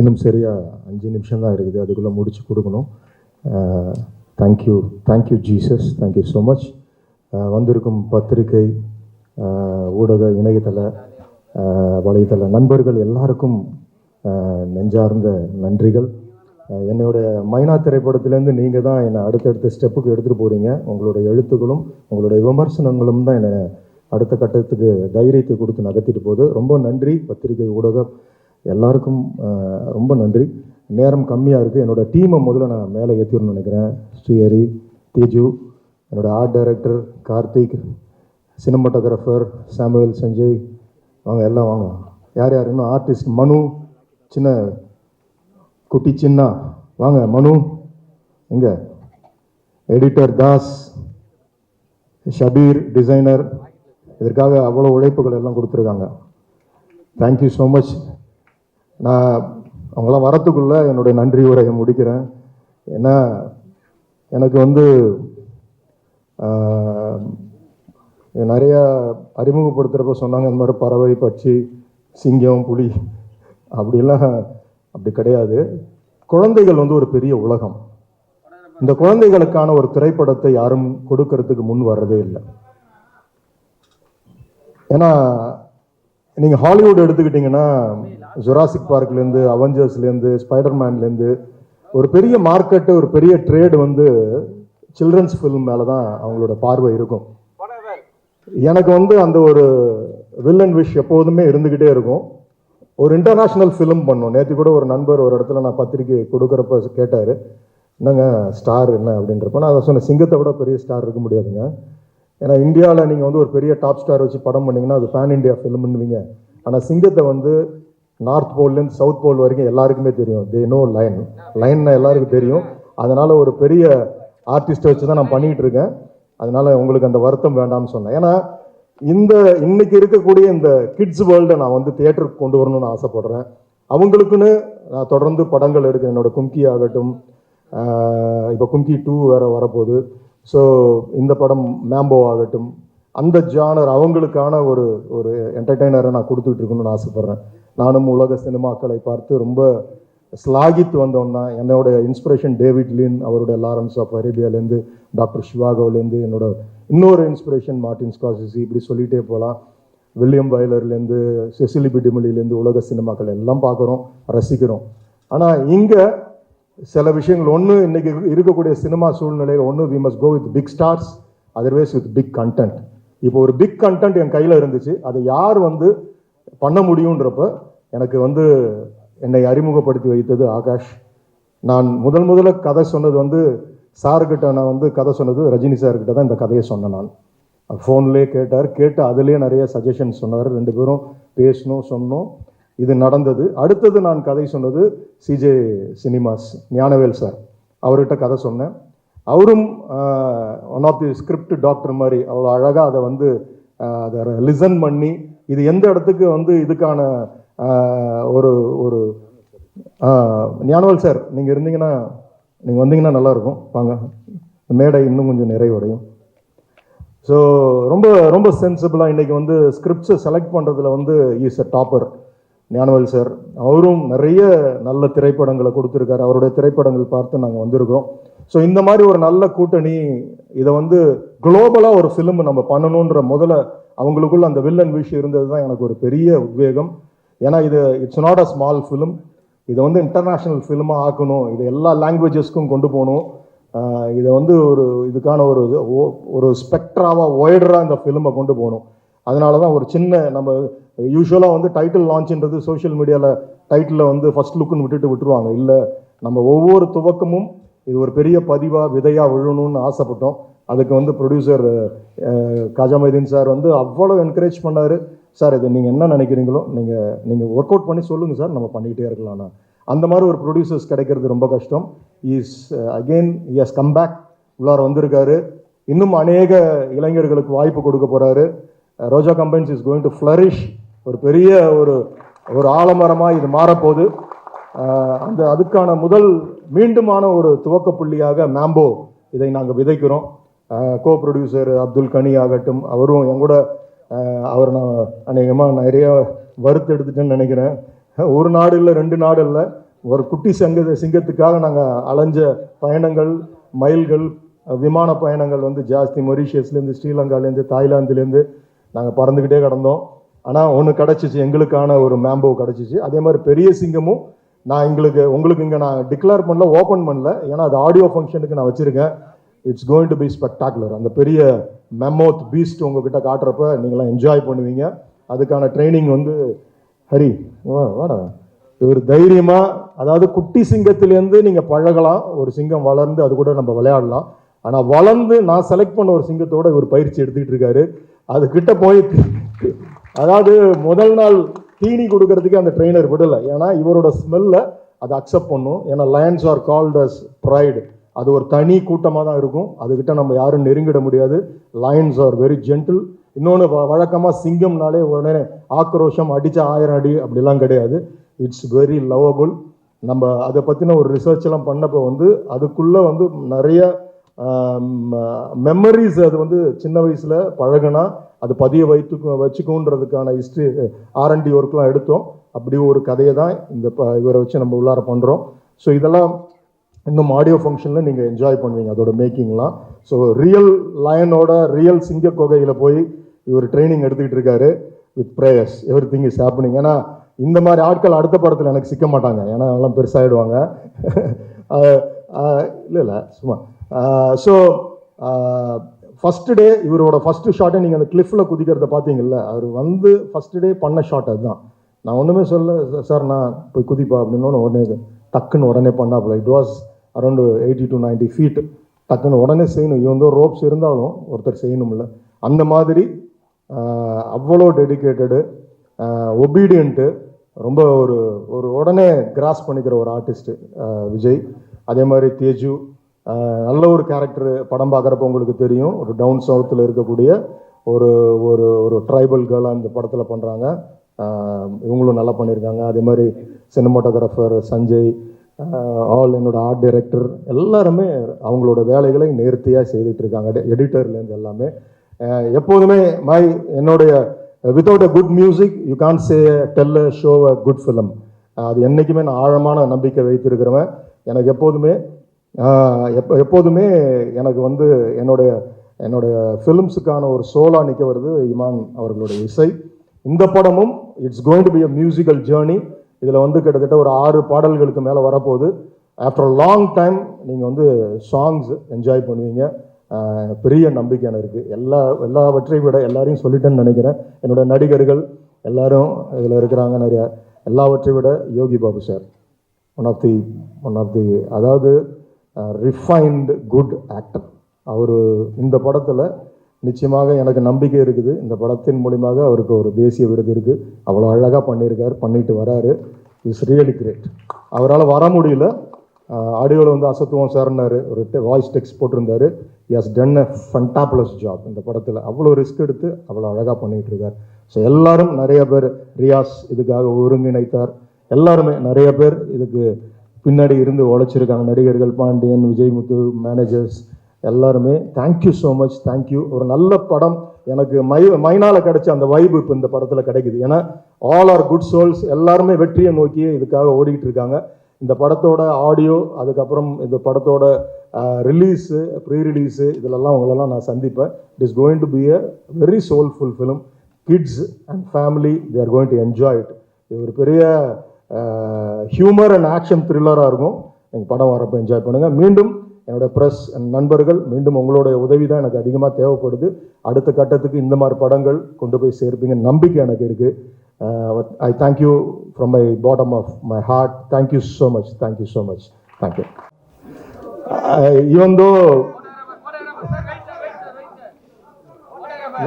இன்னும் சரியாக அஞ்சு நிமிஷம் தான் இருக்குது. அதுக்குள்ளே முடிச்சு கொடுக்கணும். Thank you thank you Jesus thank you so much வந்திருக்கும் பத்திரிகை ஊடக இணையதள வலைதள நண்பர்கள் எல்லாருக்கும் நெஞ்சார்ந்த நன்றிகள். என்னோட என்னுடைய மைனா திரைப்படத்திலேருந்து நீங்கள் தான் என்னை அடுத்தடுத்த ஸ்டெப்புக்கு எடுத்துகிட்டு போகிறீங்க உங்களுடைய எழுத்துக்களும் உங்களுடைய விமர்சனங்களும் தான் என்னை அடுத்த கட்டத்துக்கு தைரியத்தை கொடுத்து நகர்த்திட்டு போகுது. ரொம்ப நன்றி. பத்திரிகை ஊடகம் எல்லாருக்கும் ரொம்ப நன்றி. நேரம் கம்மியாக இருக்குது என்னோட டீமை முதல்ல நான் மேலே ஏற்றிடணும்னு நினைக்கிறேன். ஸ்ரீஹரி தேஜு என்னோடய art director Karthik cinematographer Samuel Sanjay வாங்க எல்லாம் வாங்க. யார் யார்? இன்னும் ஆர்டிஸ்ட் மனு சின்ன குட்டி சின்னா. வாங்க மனு. எங்கே? எடிட்டர் தாஸ் ஷபீர் டிசைனர் இதற்காக அவ்வளோ உழைப்புகள் எல்லாம் கொடுத்துருக்காங்க. தேங்க்யூ ஸோ மச் நான் அவங்களாம் வரத்துக்குள்ளே என்னுடைய நன்றி உரையை முடிக்கிறேன். ஏன்னா எனக்கு வந்து நிறையா அறிமுகப்படுத்துகிறப்ப சொன்னாங்க இந்த மாதிரி பறவை பட்சி சிங்கம் புலி அப்படிலாம் அப்படி கிடையாது. குழந்தைகள் வந்து ஒரு பெரிய உலகம். இந்த குழந்தைகளுக்கான ஒரு திரைப்படத்தை யாரும் கொடுக்கறதுக்கு முன் வர்றதே இல்லை. ஏன்னா நீங்கள் ஹாலிவுட் எடுத்துக்கிட்டிங்கன்னா ஜுராசிக் பார்க்லேருந்து அவெஞ்சர்ஸ்லேருந்து ஸ்பைடர்மேன்லேருந்து ஒரு பெரிய மார்க்கெட்டு ஒரு பெரிய ட்ரேடு வந்து சில்ட்ரன்ஸ் ஃபிலிம் மேலே தான் அவங்களோட பார்வை இருக்கும். எனக்கு வந்து அந்த ஒரு வில்லன் விஷ் எப்போதுமே இருந்துக்கிட்டே இருக்கும். ஒரு இன்டர்நேஷ்னல் ஃபிலிம் பண்ணோம். நேற்று கூட ஒரு நண்பர் ஒரு இடத்துல நான் பத்திரிக்கை கொடுக்குறப்ப கேட்டார் என்னங்க ஸ்டார் என்ன? அப்படின்றப்ப நான் அதை சொன்னேன் சிங்கத்தை விட பெரிய ஸ்டார் இருக்க முடியாதுங்க. ஏன்னா இந்தியாவில் நீங்கள் வந்து ஒரு பெரிய டாப் ஸ்டார் வச்சு படம் பண்ணிங்கன்னா அது பேன் இண்டியா ஃபிலிம்னுவீங்க ஆனால் சிங்கத்தை வந்து நார்த் போல்லேருந்து சவுத் போல் வரைக்கும் எல்லாருக்குமே தெரியும். தே நோ லைன் லைன்னா எல்லாருக்கும் தெரியும். அதனால் ஒரு பெரிய ஆர்டிஸ்ட்டை வச்சு தான் நான் பண்ணிகிட்டு இருக்கேன். அதனால் உங்களுக்கு அந்த வருத்தம் வேண்டாம்னு சொன்னேன். ஏன்னா இந்த இன்னைக்கு இருக்கக்கூடிய இந்த கிட்ஸ் வேர்ல்டை நான் வந்து தியேட்டருக்கு கொண்டு வரணும்னு ஆசைப்படுறேன். அவங்களுக்குன்னு நான் தொடர்ந்து படங்கள் எடுக்கிறேன். என்னோட கும்கி ஆகட்டும் இப்போ கும்கி டூ வேறு வரப்போகுது. ஸோ இந்த படம் மேம்போ ஆகட்டும் அந்த ஜானர் அவங்களுக்கான ஒரு ஒரு என்டர்டெய்னரை நான் கொடுத்துட்டு இருக்கணும்னு ஆசைப்பட்றேன். நானும் உலக சினிமாக்களை பார்த்து ரொம்ப ஸ்லாகித்து வந்தவன் தான். என்னோட இன்ஸ்பிரேஷன் டேவிட் லின் அவருடைய லாரன்ஸ் ஆஃப் அரேபியாலேருந்து டாக்டர் சிவாகோலேருந்து என்னோட இன்னொரு இன்ஸ்பிரேஷன் மார்டின் ஸ்காசிசி இப்படி சொல்லிகிட்டே போகலாம். வில்லியம் வயலர்லேருந்து செசிலி பிடிமொழியிலேருந்து உலக சினிமாக்கள் எல்லாம் பார்க்குறோம் ரசிக்கிறோம். ஆனால் இங்கே சில விஷயங்கள் ஒன்று இன்றைக்கி இருக்கக்கூடிய சினிமா சூழ்நிலையில் ஒன்று we must go with big stars otherwise with big content இப்போ ஒரு பிக் கண்டென்ட் என் கையில் இருந்துச்சு அதை யார் வந்து பண்ண முடியுன்றப்ப எனக்கு வந்து என்னை அறிமுகப்படுத்தி வைத்தது ஆகாஷ். நான் முதல் முதல்ல கதை சொன்னது வந்து சார்கிட்ட நான் வந்து கதை சொன்னது ரஜினி சார்கிட்ட தான் இந்த கதையை சொன்னேன் நான். ஃபோன்லேயே கேட்டார் கேட்டு அதுலேயே நிறைய சஜஷன் சொன்னார். ரெண்டு பேரும் பேசணும் சொன்னோம். இது நடந்தது. அடுத்தது நான் கதை சொன்னது சிஜே சினிமாஸ் ஞானவேல் சார். அவர்கிட்ட கதை சொன்னேன். அவரும் one of the script doctor மாதிரி அவ்வளோ அழகாக அதை வந்து அதை லிசன் பண்ணி இது எந்த இடத்துக்கு வந்து இதுக்கான ஒரு ஒரு ஞானவேல் சார் நீங்கள் இருந்தீங்கன்னா நீங்கள் வந்தீங்கன்னா நல்லாயிருக்கும். வாங்க. மேடை இன்னும் கொஞ்சம் நிறைவடையும். ஸோ ரொம்ப ரொம்ப சென்சிபிளாக இன்றைக்கி வந்து ஸ்கிரிப்ட்ஸை செலக்ட் பண்ணுறதுல வந்து is a topper Gnanavel sir அவரும் நிறைய நல்ல திரைப்படங்களை கொடுத்துருக்காரு. அவருடைய திரைப்படங்கள் பார்த்து நாங்கள் வந்திருக்கோம். ஸோ இந்த மாதிரி ஒரு நல்ல கூட்டணி இதை வந்து குளோபலாக ஒரு ஃபிலிம் நம்ம பண்ணணுன்ற முதல்ல அவங்களுக்குள்ள அந்த வில்லன் விஷயம் இருந்தது தான் எனக்கு ஒரு பெரிய உத்வேகம். ஏன்னா இது it's not a small film இதை வந்து இன்டர்நேஷ்னல் ஃபிலிமாக ஆக்கணும். இது எல்லா லாங்குவேஜஸ்க்கும் கொண்டு போகணும். இதை வந்து ஒரு இதுக்கான ஒரு இது- ஓ- ஒரு ஸ்பெக்ட்ராவாக ஒய்டராக இந்த ஃபிலிமை கொண்டு போகணும். அதனால தான் ஒரு சின்ன நம்ம யூஸ்வலாக வந்து டைட்டில் லான்ச்ன்றது சோஷியல் மீடியாவில் டைட்டிலில் வந்து ஃபர்ஸ்ட் லுக்குன்னு விட்டுட்டு விட்டுருவாங்க. இல்லை நம்ம ஒவ்வொரு துவக்கமும் இது ஒரு பெரிய பதிவாக விதையாக விழணும்னு ஆசைப்பட்டோம். அதுக்கு வந்து ப்ரொடியூசர் காஜா மைதீன் சார் வந்து அவ்வளோ என்கரேஜ் பண்ணார். சார் இது நீங்கள் என்ன நினைக்கிறீங்களோ நீங்கள் நீங்கள் ஒர்க் அவுட் பண்ணி சொல்லுங்கள் சார் நம்ம பண்ணிக்கிட்டே இருக்கலாம்னா அந்த மாதிரி ஒரு ப்ரொடியூசர்ஸ் கிடைக்கிறது ரொம்ப கஷ்டம். Is again is come back உள்ளார வந்திருக்காரு. இன்னும் அநேக இளைஞர்களுக்கு வாய்ப்பு கொடுக்க போகிறாரு Roja Combines is going to flourish ஒரு பெரிய ஒரு ஒரு ஆலமரமாக இது மாறப்போகுது. அந்த அதுக்கான முதல் மீண்டுமான ஒரு துவக்க புள்ளியாக மேம்போ இதை நாங்கள் விதைக்கிறோம். கோ ப்ரொடியூசர் அப்துல் கனி ஆகட்டும் அவரும் என் கூட அவர் நான் அநேகமாக நிறைய வறுத்து எடுத்துட்டேன்னு நினைக்கிறேன். ஒரு நாடு இல்லை ரெண்டு நாடு இல்லை. ஒரு குட்டி சங்க சிங்கத்துக்காக நாங்கள் அலைஞ்ச பயணங்கள் மைல்கள் விமான பயணங்கள் வந்து ஜாஸ்தி. மொரீஷியஸ்லேருந்து ஸ்ரீலங்காலேருந்து தாய்லாந்துலேருந்து நாங்கள் பறந்துக்கிட்டே கிடந்தோம். ஆனால் ஒன்று கிடச்சிச்சு எங்களுக்கான ஒரு மேம்போ கிடச்சிச்சு. அதே மாதிரி பெரிய சிங்கமும் நான் எங்களுக்கு உங்களுக்கு இங்கே நான் டிக்ளேர் பண்ணல ஓப்பன் பண்ணல. ஏன்னா அது ஆடியோ ஃபங்க்ஷனுக்கு நான் வச்சுருக்கேன். It's going to be spectacular அந்த பெரிய மெமோத் பீஸ்ட் உங்ககிட்ட காட்டுறப்ப நீங்களாம் என்ஜாய் பண்ணுவீங்க. அதுக்கான ட்ரைனிங் வந்து ஹரி வா வாடா. ஒரு தைரியமாக அதாவது குட்டி சிங்கத்திலேருந்து நீங்கள் பழகலாம். ஒரு சிங்கம் வளர்ந்து அது கூட நம்ம விளையாடலாம். ஆனால் வளர்ந்து நான் செலக்ட் பண்ண ஒரு சிங்கத்தோட இவர் பயிற்சி எடுத்துக்கிட்டு இருக்காரு. அது கிட்ட போய் அதாவது முதல் நாள் தீனி கொடுக்கறதுக்கு அந்த ட்ரெயினர் விடலை. ஏன்னா இவரோட ஸ்மெல்ல அதை அக்செப்ட் பண்ணும். ஏன்னா lions are called as pride அது ஒரு தனி கூட்டமாக தான் இருக்கும். அதுகிட்ட நம்ம யாரும் நெருங்கிட முடியாது. லயன்ஸ் ஆர் வெரி ஜென்டில் இன்னொன்று வழக்கமாக சிங்கம்னாலே உடனே ஆக்ரோஷம் அடித்த ஆயிரம் அடி அப்படிலாம் கிடையாது. இட்ஸ் வெரி லவ்வபுள் நம்ம அதை பற்றின ஒரு ரிசர்ச் எல்லாம் பண்ணப்போ வந்து அதுக்குள்ளே வந்து நிறைய மெமரிஸ் அது வந்து சின்ன வயசில் பழகுனா அது பதிய வைத்து வச்சுக்கோன்றதுக்கான ஹிஸ்ட்ரி ஆர்என்டி ஒர்க்லாம் எடுத்தோம். அப்படி ஒரு கதையை தான் இந்த ப- இவரை வச்சு நம்ம உள்ளார பண்ணுறோம் ஸோ இதெல்லாம் இன்னும் ஆடியோ ஃபங்க்ஷனில் நீங்கள் என்ஜாய் பண்ணுவீங்க அதோட மேக்கிங்லாம் ஸோ ரியல் லயனோட ரியல் சிங்க கொகையில் போய் இவர் ட்ரைனிங் எடுத்துக்கிட்டு இருக்காரு with prayers everything is happening ஏன்னா இந்த மாதிரி ஆட்கள் அடுத்த படத்தில் எனக்கு சிக்க மாட்டாங்க. ஏன்னா எல்லாம் பெருசாகிடுவாங்க இல்லை இல்லை சும்மா. ஸோ ஃபஸ்ட்டு டே இவரோட ஃபஸ்ட்டு ஷாட்டை நீங்கள் அந்த கிளிஃபில் குதிக்கிறத பார்த்தீங்கல்ல அவர் வந்து ஃபஸ்ட்டு டே பண்ண ஷாட் அதுதான். நான் ஒன்றுமே சொல்ல சார் நான் போய் குதிப்பா அப்படின்னு உடனே டக்குன்னு உடனே பண்ணாப்புல. It was around eighty to 90 feet டக்குன்னு உடனே செய்யணும். இவன் வந்து ரோப்ஸ் இருந்தாலும் ஒருத்தர் செய்யணும்ல. அந்த மாதிரி அவ்வளோ டெடிக்கேட்டடு ஒபீடியண்ட்டு ரொம்ப ஒரு ஒரு உடனே கிராஸ் பண்ணிக்கிற ஒரு ஆர்டிஸ்ட்டு விஜய். அதே மாதிரி தேஜு நல்ல ஒரு கேரக்டர் படம் பார்க்குறப்ப உங்களுக்கு தெரியும். ஒரு டவுன் சவுத்தில் இருக்கக்கூடிய ஒரு ஒரு ஒரு ட்ரைபல் கேர்ளாக அந்த படத்தில் பண்ணுறாங்க இவங்களும் நல்லா பண்ணியிருக்காங்க அதே மாதிரி சினிமாட்டோகிராஃபர் சஞ்சய் ஆல் என்னோட ஆர்ட் டைரக்டர் எல்லாருமே அவங்களோட வேலைகளை நேர்த்தியாக செய்துட்டு இருக்காங்க. எடிட்டர்லேருந்து எல்லாமே. எப்போதுமே மை என்னுடைய without a good music you can say tell show a good film அது என்றைக்குமே நான் ஆழமான நம்பிக்கை வைத்திருக்கிறவன். எனக்கு எப்போதுமே எப்போ எப்போதுமே எனக்கு வந்து என்னுடைய என்னுடைய ஃபிலிம்ஸுக்கான ஒரு சோலா நிற்க வருது இமான் அவர்களுடைய இசை. இந்த படமும் it's going to be a musical journey இதில் வந்து கிட்டத்தட்ட ஒரு ஆறு பாடல்களுக்கு மேலே வரப்போகுது. ஆஃப்டர் லாங் டைம் நீங்கள் வந்து சாங்ஸ் என்ஜாய் பண்ணுவீங்க. பெரிய நம்பிக்கை எனக்கு இருக்குது எல்லா எல்லாவற்றையும் விட எல்லாரையும் சொல்லிட்டேன்னு நினைக்கிறேன். என்னோட நடிகர்கள் எல்லாரும் இதில் இருக்கிறாங்க நிறைய. எல்லாவற்றை விட Yogi Babu sir one of the one of the அதாவது ரிஃபைன்டு குட் ஆக்டர் அவர் இந்த படத்தில் நிச்சயமாக எனக்கு நம்பிக்கை இருக்குது. இந்த படத்தின் மூலியமாக அவருக்கு ஒரு தேசிய விருது இருக்குது அவ்வளோ அழகாக பண்ணியிருக்கார் பண்ணிட்டு வராரு. இஸ் ரியலி கிரேட் அவரால் வர முடியல. ஆடியோவில் வந்து அசத்துவம் சார்னாரு ஒரு வாய்ஸ் டெக்ஸ்ட் போட்டிருந்தாரு. Has done a fantabulous job இந்த படத்தில். அவ்வளோ ரிஸ்க் எடுத்து அவ்வளோ அழகாக பண்ணிகிட்டு இருக்கார் ஸோ எல்லாரும் நிறைய பேர் ரியாஸ் இதுக்காக ஒருங்கிணைத்தார். எல்லாருமே நிறைய பேர் இதுக்கு பின்னாடி இருந்து உழைச்சிருக்காங்க நடிகர்கள் பாண்டியன் விஜய்முத்து மேனேஜர்ஸ் எல்லாருமே. Thank you so much thank you ஒரு நல்ல படம். எனக்கு மை மைனால கிடைச்ச அந்த வைப் இப்போ இந்த படத்தில் கிடைக்குது. ஏன்னா ஆல் ஆர் குட் சோல்ஸ் எல்லாருமே வெற்றியை நோக்கி இதுக்காக ஓடிக்கிட்டு இருக்காங்க. இந்த படத்தோட ஆடியோ அதுக்கப்புறம் இந்த படத்தோட ரிலீஸு ப்ரீ ரிலீஸு இதிலெல்லாம் உங்களெல்லாம் நான் சந்திப்பேன். It is going to be a very soulful film kids and family they are going to enjoy it இது ஒரு பெரிய ஹியூமர் அண்ட் ஆக்ஷன் த்ரில்லராக இருக்கும். எங்கள் படம் வரப்போ என்ஜாய் பண்ணுங்கள் மீண்டும் என்னோட ப்ரெஸ் நண்பர்கள் மீண்டும் உங்களுடைய உதவி தான் எனக்கு அதிகமாக தேவைப்படுது. அடுத்த கட்டத்துக்கு இந்த மாதிரி படங்கள் கொண்டு போய் சேர்ப்பீங்க. நம்பிக்கை எனக்கு இருக்குது I thank you from my bottom of my heart thank you so much thank you so much thank you even though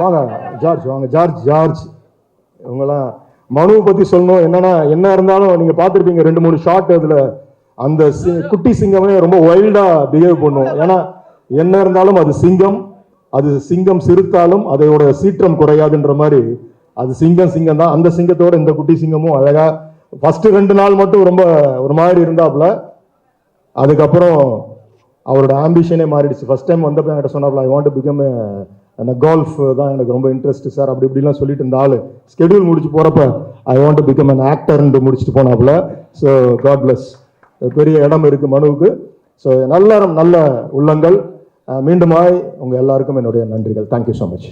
வாங்க. ஜார்ஜ் வாங்க. George George. இவங்கெல்லாம் மனுவை பத்தி சொல்லணும். என்னன்னா என்ன இருந்தாலும் நீங்க பார்த்துருப்பீங்க ரெண்டு மூணு ஷாட் அதுல. அந்த சி- குட்டி சிங்கமே ரொம்ப வைல்டாக பிஹேவ் பண்ணும். ஏன்னா என்ன இருந்தாலும் அது சிங்கம். அது சிங்கம் சிறுத்தாலும் அதோட சீற்றம் குறையாதுன்ற மாதிரி. அது சிங்கம் சிங்கம் தான். அந்த சிங்கத்தோட இந்த குட்டி சிங்கமும் அழகா ஃபர்ஸ்ட் ரெண்டு நாள் மட்டும் ரொம்ப ஒரு மாதிரி இருந்தாப்புல அதுக்கப்புறம் அவரோட ஆம்பிஷனே மாறிடுச்சு. ஃபர்ஸ்ட் டைம் வந்தப்ப என்கிட்ட சொன்னாப்புல ஐ வாண்ட் பிகம் அந்த கோல்ஃப் தான் எனக்கு ரொம்ப இன்ட்ரெஸ்ட் சார் அப்படி இப்படிலாம் சொல்லிட்டு இருந்த ஆள். ஸ்கெடியூல் முடிச்சு போகிறப்ப ஐ வாண்ட் பிகம் அன் ஆக்டர்ன்ட்டு முடிச்சுட்டு போனாப்புல. ஸோ காட் பிளஸ் பெரிய இடம் இருக்குது மனுவுக்கு. ஸோ நல்ல நல்ல உள்ளங்கள். மீண்டுமாய் உங்கள் எல்லாருக்கும் என்னுடைய நன்றிகள். Thank you so much